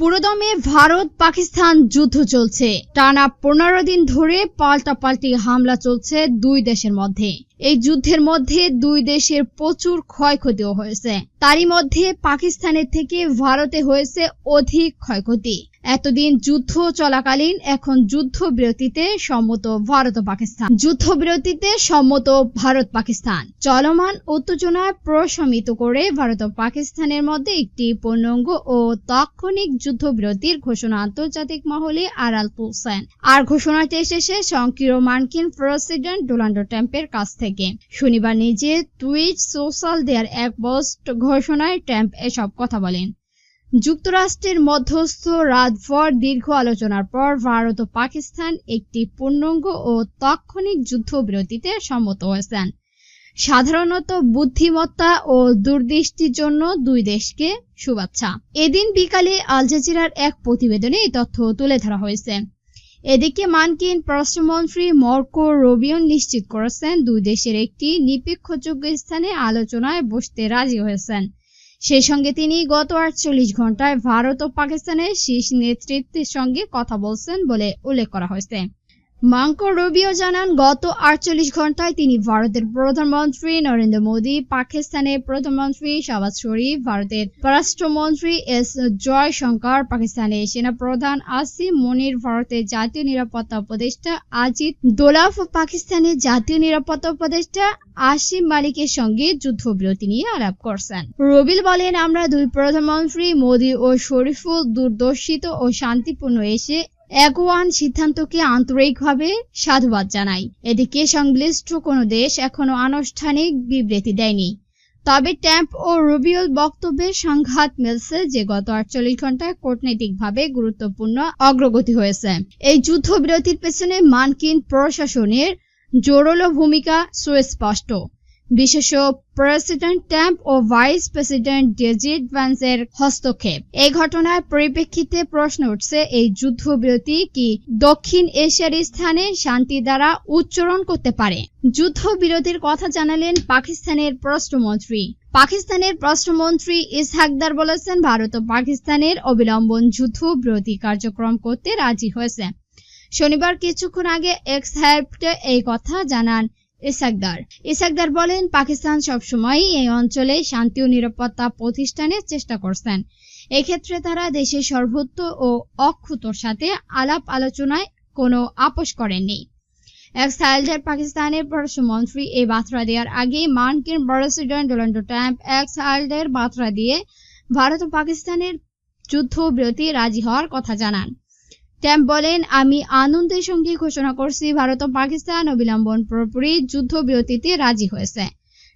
পুরোদমে ভারত পাকিস্তান যুদ্ধ চলছে। টানা পনেরো দিন ধরে পাল্টা পাল্টি হামলা চলছে দুই দেশের মধ্যে। এই যুদ্ধের মধ্যে দুই দেশের প্রচুর ক্ষয়ক্ষতিও হয়েছে। তারই মধ্যে পাকিস্তানের থেকে ভারতে হয়েছে অধিক ক্ষয়ক্ষতি। এতদিন যুদ্ধ চলাকালীন এখন যুদ্ধ বিরতিতে সম্মত ভারত ও পাকিস্তান। যুদ্ধ বিরতিতে সম্মত ভারত পাকিস্তান। চলমান উত্তেজনায় প্রশমিত করে ভারত ও পাকিস্তানের মধ্যে একটি পূর্ণাঙ্গ ও তাৎক্ষণিক যুদ্ধবিরতির ঘোষণা আন্তর্জাতিক মহলে আড়াল তুলছেন। আর ঘোষণাটি এসেছে সংকীর্ণ মার্কিন প্রেসিডেন্ট ডোনাল্ড ট্রাম্পের কাছ থেকে। শনিবার নিজে টুইট সোশ্যাল দেয়ার এক পোস্ট ঘোষণায় ট্রাম্প এসব কথা বলেন। যুক্তরাষ্ট্রের মধ্যস্থ রাতভর দীর্ঘ আলোচনার পর ভারত ও পাকিস্তান একটি পূর্ণাঙ্গ ও তাৎক্ষণিক যুদ্ধবিরতিতে সম্মত হয়েছেন। সাধারণত বুদ্ধিমত্তা ও দূরদৃষ্টির জন্য দুই দেশকে শুভেচ্ছা। এদিন বিকালে আল জাজিরার এক প্রতিবেদনে এই তথ্য তুলে ধরা হয়েছে। এদিকে মার্কিন পররাষ্ট্রমন্ত্রী মর্কো রবিয়ন নিশ্চিত করেছেন, দুই দেশের একটি নিরপেক্ষযোগ্য স্থানে আলোচনায় বসতে রাজি হয়েছেন। সেই সঙ্গে তিনি গত আটচল্লিশ ঘন্টায় ভারত ও পাকিস্তানের শীর্ষ নেতৃত্বের সঙ্গে কথা বলছেন বলে উল্লেখ করা হয়েছে। মাঙ্কো রবিও জানান, গত আটচল্লিশ ঘন্টায় তিনি ভারতের প্রধানমন্ত্রী নরেন্দ্র মোদী, পাকিস্তানের প্রধানমন্ত্রী শাহবাজ শরীফ, ভারতের পররাষ্ট্রমন্ত্রী এস জয়শঙ্কর, পাকিস্তানের সেনাপ্রধান আসিম মনির, ভারতের জাতীয় নিরাপত্তা উপদেষ্টা আজিত দোলাফ, পাকিস্তানের জাতীয় নিরাপত্তা উপদেষ্টা আসিম মালিকের সঙ্গে যুদ্ধবিরতি নিয়ে আলাপ করছেন। রবিল বলেন, আমরা দুই প্রধানমন্ত্রী মোদী ও শরীফুল দূরদর্শিত ও শান্তিপূর্ণ এসে একওয়ান সিদ্ধান্তকে আন্তরিকভাবে সাধুবাদ জানাই। এদিকে সংশ্লিষ্ট কোনো দেশ এখনও আনুষ্ঠানিক বিবৃতি দেয়নি। তবে ট্যাম্প ও রুবিওল বক্তব্যে সংঘাত মিলছে যে গত আটচল্লিশ ঘন্টায় কূটনৈতিকভাবে গুরুত্বপূর্ণ অগ্রগতি হয়েছে। এই যুদ্ধবিরতির পেছনে মানকিন প্রশাসনের জোরালো ভূমিকা সুস্পষ্ট। বিশেষ প্রেসিডেন্ট ট্যাম্প ও ভাইস প্রেসিডেন্ট ডেজিট ভ্যান্সের হস্তক্ষেপ। এই ঘটনার পরিপ্রেক্ষিতে প্রশ্ন উঠছে, এই যুদ্ধবিরতি কি দক্ষিণ এশিয়ার স্থানে শান্তি দ্বারা উচ্চারণ করতে পারে? যুদ্ধবিরতির কথা জানালেন পাকিস্তানের পররাষ্ট্রমন্ত্রী। পাকিস্তানের পররাষ্ট্রমন্ত্রী ইসহাকদার বলেছেন, ভারত ও পাকিস্তানের অবিলম্বন যুদ্ধবিরতি কার্যক্রম করতে রাজি হয়েছে। শনিবার কিছুক্ষণ আগে এক্স এই কথা জানান ইসাকদার ইসাকদার বলেন, পাকিস্তান সবসময় এই অঞ্চলে শান্তি ও নিরাপত্তা প্রতিষ্ঠানের চেষ্টা করছেন। এক্ষেত্রে তারা দেশের সর্বত্র ও অক্ষুতর সাথে আলাপ আলোচনায় কোনো আপোষ করেননি। এক সাইলজার পাকিস্তানের পররাষ্ট্রমন্ত্রী এই বার্তা দেওয়ার আগে মার্কিন প্রেসিডেন্ট ডোনাল্ড ট্রাম্প এক সাইলদের বার্তা দিয়ে ভারত ও পাকিস্তানের যুদ্ধবিরতি রাজি হওয়ার কথা জানান। ট্যাম্প বলেন, আমি আনন্দের সঙ্গে ঘোষণা করছি, ভারত ও পাকিস্তান অবিলম্বন পুরোপুরি যুদ্ধবিরতিতে রাজি হয়েছে।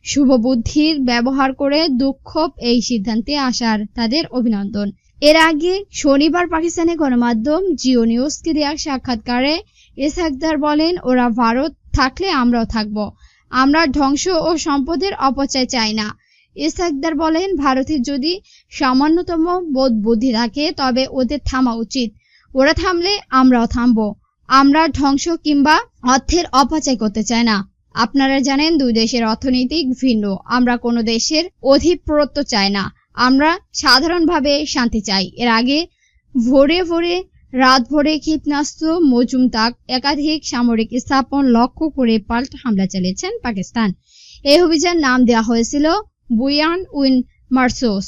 শুভ বুদ্ধির ব্যবহার করে দুঃখ এই সিদ্ধান্তে আসার তাদের অভিনন্দন। এর আগে শনিবার পাকিস্তানের গণমাধ্যম জিও নিউজকে দেওয়া সাক্ষাৎকারে ইসহাকদার বলেন, ওরা ভারত থাকলে আমরাও থাকব। আমরা ধ্বংস ও সম্পদের অপচয় চাই না। ইসহাকদার বলেন ভারতের যদি সামান্যতম বোধ বুদ্ধি থাকে, তবে ওদের থামা উচিত। ওরা থামলে আমরাও থামবো। আমরা ধ্বংস কিংবা অর্থের অপচয় করতে চাই না। আপনারা জানেন দুই দেশের অর্থনৈতিক ভিন্ন। আমরা কোনো দেশের অধিপত্য চাই না। আমরা সাধারণভাবে শান্তি চাই। এর আগে ভোরে ভোরে, রাত ভোরে ক্ষেপণাস্ত্র মজুমতাক একাধিক সামরিক স্থাপন লক্ষ্য করে পাল্টা হামলা চালিয়েছেন পাকিস্তান। এই অভিযান নাম দেওয়া হয়েছিল বুয়ান উইন মার্সোস।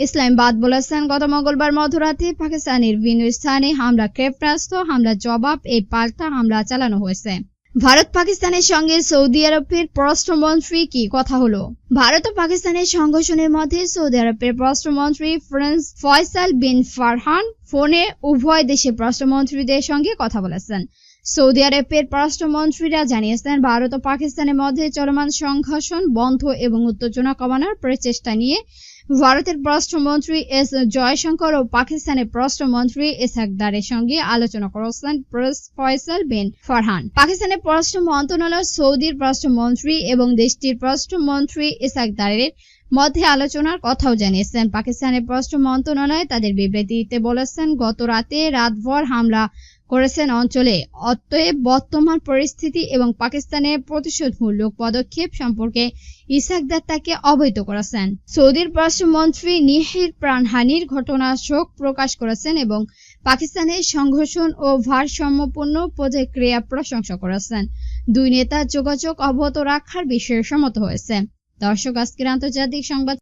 ইসলামাবাদ বলেছেন, গত মঙ্গলবার মধ্যরাতে পাকিস্তানের বিভিন্ন স্থানে হামলা ক্ষেপণাস্ত্র হামলার জবাব, এই পাল্টা হামলা চালানো হয়েছে। ভারত পাকিস্তানের সঙ্গে সৌদি আরবের পররাষ্ট্রমন্ত্রী কি কথা হলো? ভারত ও পাকিস্তানের সংঘর্ষণের মধ্যে সৌদি আরবের পররাষ্ট্রমন্ত্রী ফ্রেন্স ফয়সাল বিন ফারহান ফোনে উভয় দেশের পররাষ্ট্রমন্ত্রীদের সঙ্গে কথা বলেছেন। সৌদি আরবের পররাষ্ট্রমন্ত্রীরা জানিয়েছেন, ভারত ও পাকিস্তানের মধ্যে চলমান সংঘর্ষণ বন্ধ এবং উত্তেজনা কমানোর প্রচেষ্টা নিয়ে ভারতের পররাষ্ট্রমন্ত্রী এস জয়শঙ্কর ও পাকিস্তানের পররাষ্ট্রমন্ত্রী ইসহাকদারের সঙ্গে আলোচনা করেছেন ফয়সাল বিন ফারহান। পাকিস্তানের পররাষ্ট্র মন্ত্রণালয়, সৌদির পররাষ্ট্রমন্ত্রী এবং দেশটির পররাষ্ট্রমন্ত্রী ইসহাকদারের মধ্যে আলোচনার কথাও জানিয়েছেন পাকিস্তানের পররাষ্ট্র মন্ত্রণালয় তাদের বিবৃতিতে বলেছেন, গত রাতে রাতভর হামলা করেছেন অঞ্চলে অতএব বর্তমান পরিস্থিতি এবং পাকিস্তানের প্রতিশোধমূলক পদক্ষেপ সম্পর্কে ইসাকদার তাকে অবহিত করেছেন। সৌদির পররাষ্ট্রমন্ত্রী নিহির প্রাণহানির ঘটনা শোক প্রকাশ করেছেন এবং পাকিস্তানের সংঘর্ষণ ও ভারসাম্যপূর্ণ প্রতিক্রিয়া প্রশংসা করেছেন। দুই নেতা যোগাযোগ অব্যাহত রাখার বিষয়ে সম্মত হয়েছে। দর্শক, আজকের আন্তর্জাতিক সংবাদ